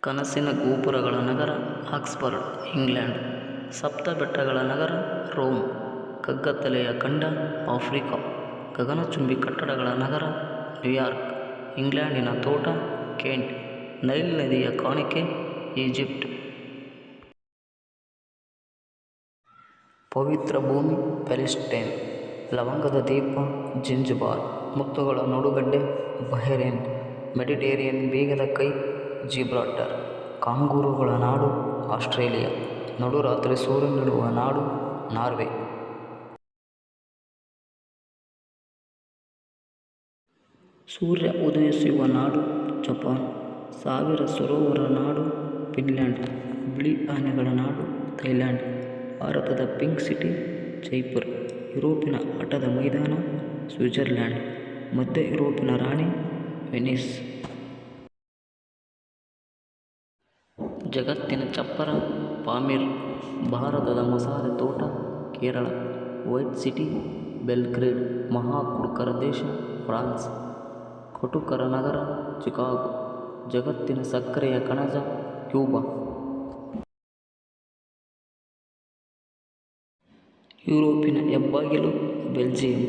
ಕನಸಿನ ಗೋಪುರಗಳ ನಗರ, Oxford, England. ಸಪ್ತ ಬೆಟ್ಟಗಳ ನಗರ, ರೋಮ್. ಕಗ್ಗತ್ತಲೆಯ ಖಂಡ, ಆಫ್ರಿಕಾ. ಗಗನಚುಂಬಿ ಕಟ್ಟಡಗಳ ನಗರ, ನ್ಯೂಯಾರ್ಕ್. ಇಂಗ್ಲೆಂಡಿನ ತೋಟ, ಕೆಂಟ್. ನೈಲ್ ನದಿಯ ಕಾಣಿಕೆ, ಈಜಿಪ್ಟ್. ಪವಿತ್ರ ಭೂಮಿ, ಪ್ಯಾಲೆಸ್ಟೈನ್. ಲವಂಗದ ದೀಪ, ಜಿಂಜುಬಾರ್. ಮುತ್ತುಗಳ ನಡುಗಡ್ಡೆ, ಬಹರೇನ್. ಮೆಡಿಟೇರಿಯನ್ ಬೇಗದ ಕೈ ಜಿಬ್ರಾಲ್ಟರ್. ಕಾಂಗೂರುಗಳ ನಾಡು, ಆಸ್ಟ್ರೇಲಿಯಾ. ನಡುರಾತ್ರಿ ಸೂರ್ಯನಿಡುವ ನಾಡು, ನಾರ್ವೆ. ಸೂರ್ಯ ಉದಯಿಸುವ ನಾಡು, ಜಪಾನ್. ಸಾವಿರ ಸರೋವರ ನಾಡು, ಫಿನ್ಲ್ಯಾಂಡ್. ಬಿಳಿ ಆನೆಗಳ ನಾಡು, ಥೈಲ್ಯಾಂಡ್. ಭಾರತದ ಪಿಂಕ್ ಸಿಟಿ, ಜೈಪುರ್. ಯುರೋಪಿನ ಆಟದ ಮೈದಾನ, ಸ್ವಿಟ್ಜರ್ಲ್ಯಾಂಡ್. ಮಧ್ಯ ಯುರೋಪಿನ ರಾಣಿ, ವೆನಿಸ್. ಜಗತ್ತಿನ ಚಪ್ಪರ, ಪಾಮೀರ್, ಭಾರತದ ಮಸಾಲೆ ತೋಟ, ಕೇರಳ, ವೈಟ್ ಸಿಟಿ, ಬೆಲ್ಗ್ರೇಡ್ ಮಹಾ ಕುಡುಕರ ದೇಶ, ಫ್ರಾನ್ಸ್, ಕಟುಕರ ನಗರ, ಚಿಕಾಗೋ, ಜಗತ್ತಿನ ಸಕ್ಕರೆಯ ಕಣಜ, ಕ್ಯೂಬಾ. ಯುರೋಪಿನ ಹೆಬ್ಬಾಗಿಲು, ಬೆಲ್ಜಿಯಂ.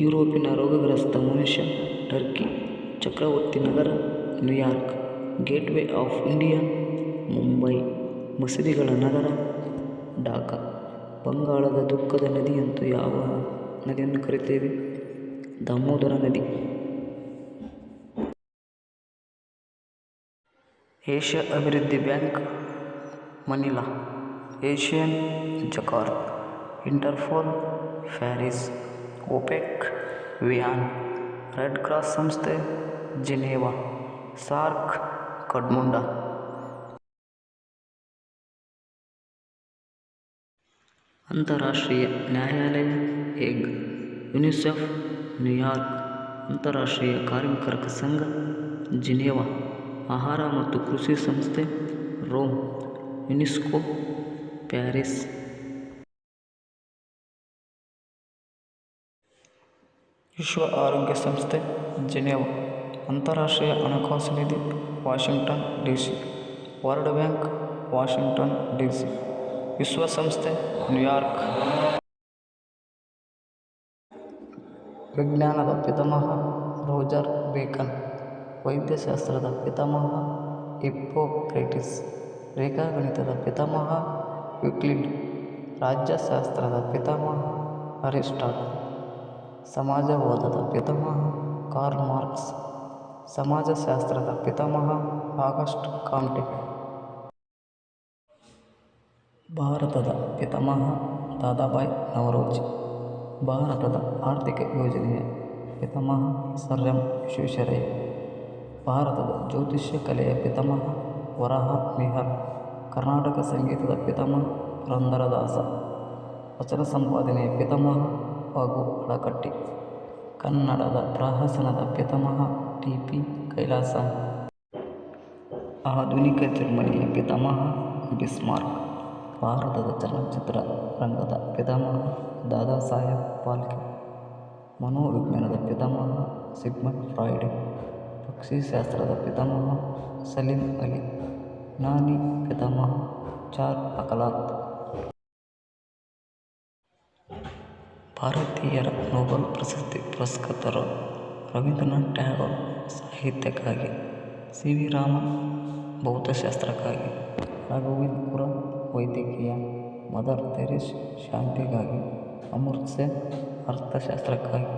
ಯುರೋಪಿನ ರೋಗಗ್ರಸ್ತ ಮನುಷ್ಯ, ಟರ್ಕಿ. ಚಕ್ರವರ್ತಿ ನಗರ, New York. Gateway of India Mumbai, ಮಸೀದಿಗಳ ನಗರ, ಢಾಕಾ. ಬಂಗಾಳದ ದುಃಖದ ನದಿಯಂತೂ ಯಾವ ನದಿಯನ್ನು ಕರೆಯುತ್ತೇವೆ ದಾಮೋದರ ನದಿ. ಏಷ್ಯಾ ಅಭಿವೃದ್ಧಿ bank, Manila. Asian Jakarta. Interpol Paris, OPEC, Vienna. Red cross ಸಂಸ್ಥೆ, ಜಿನೇವಾ. ಸಾರ್ಕ್ ಕಠ್ಮಂಡ ಅಂತಾರಾಷ್ಟ್ರೀಯ ನ್ಯಾಯಾಲಯ, ಹೇಗ್? ಯುನಿಸೆಫ್, ನ್ಯೂಯಾರ್ಕ್, ಅಂತಾರಾಷ್ಟ್ರೀಯ ಕಾರ್ಮಿಕರ ಸಂಘ, ಜಿನೇವಾ, ಆಹಾರ ಮತ್ತು ಕೃಷಿ ಸಂಸ್ಥೆ, ರೋಮ್, ಯುನಿಸ್ಕೋ, ಪ್ಯಾರಿಸ್. ವಿಶ್ವ ಆರೋಗ್ಯ ಸಂಸ್ಥೆ, ಜಿನೇವಾ, ಅಂತಾರಾಷ್ಟ್ರೀಯ ಹಣಕಾಸು ನಿಧಿ, Washington D C, World Bank, Washington DC ವಿಶ್ವಸಂಸ್ಥೆ ನ್ಯೂಯಾರ್ಕ್ ವಿಜ್ಞಾನದ ಪಿತಾಮಹ ರೋಜರ್ ಬೇಕನ್, ವೈದ್ಯಶಾಸ್ತ್ರದ ಪಿತಾಮಹ ಹಿಪ್ಪೋಕ್ರೇಟಿಸ್, ರೇಖಾಗಣಿತದ ಪಿತಾಮಹ ಯುಕ್ಲಿಡ್, ರಾಜ್ಯಶಾಸ್ತ್ರದ ಪಿತಾಮಹ ಅರಿಸ್ಟಾಟಲ್ ಸಮಾಜವಾದದ ಪಿತಾಮಹ ಕಾರ್ಲ್ ಮಾರ್ಕ್ಸ್, ಸಮಾಜಶಾಸ್ತ್ರದ ಪಿತಾಮಹ ಆಗಸ್ಟ್ ಕಾಮ್ಟೆ ಭಾರತದ ಪಿತಾಮಹ ದಾದಾಬಾಯ್ ನವರೋಜ್. ಭಾರತದ ಆರ್ಥಿಕ ಯೋಜನೆಯ ಪಿತಾಮಹ ಸರ್ ಎಂ ವಿಶ್ವೇಶ್ವರಯ್ಯ ಭಾರತದ ಜ್ಯೋತಿಷ್ಯ ಕಲೆಯ ಪಿತಾಮಹ ವರಾಹ ಮಿಹರ್. ಕರ್ನಾಟಕ ಸಂಗೀತದ ಪಿತಾಮಹ ರಂಧರದಾಸ ವಚನ ಸಂಪಾದನೆಯ ಪಿತಾಮಹ ಹಾಗೂ ಅಳಕಟ್ಟಿ. ಕನ್ನಡದ ಪ್ರಹಸನದ ಪಿತಾಮಹ ಟಿ ಪಿ ಕೈಲಾಸ. ಆಧುನಿಕ ಜರ್ಮನಿಯ ಪಿತಾಮಹ ಬಿಸ್ಮಾರ್ಕ್. ಭಾರತದ ಚಲನಚಿತ್ರ ರಂಗದ ಪಿತಾಮಹ ದಾದಾ ಸಾಹೇಬ್ ಫಾಲ್ಕೆ ಮನೋವಿಜ್ಞಾನದ ಪಿತಾಮಹ ಸಿಗ್ಮಂಡ್ ಫ್ರಾಯ್ಡ್. ಪಕ್ಷಿಶಾಸ್ತ್ರದ ಪಿತಾಮಹ ಸಲೀಂ ಅಲಿ. ನಾನಿ ಪಿತಾಮಹ ಚಾರ್ ಅಕಲಾತ್. ಭಾರತೀಯರ ನೊಬೆಲ್ ಪ್ರಶಸ್ತಿ ಪುರಸ್ಕೃತರು ರವೀಂದ್ರನಾಥ್ ಟ್ಯಾಗೋರ್ ಸಾಹಿತ್ಯಕ್ಕಾಗಿ, ಸಿ ವಿ ರಾಮನ್ ಭೌತಶಾಸ್ತ್ರಕ್ಕಾಗಿ ರಘುವೀರ್ ಖುರಾನ ವೈದ್ಯಕೀಯ ಮದರ್ ತೆರೇಸಾ ಶಾಂತಿಗಾಗಿ ಅಮರ್ತ್ಯ ಸೇನ್ ಅರ್ಥಶಾಸ್ತ್ರಕ್ಕಾಗಿ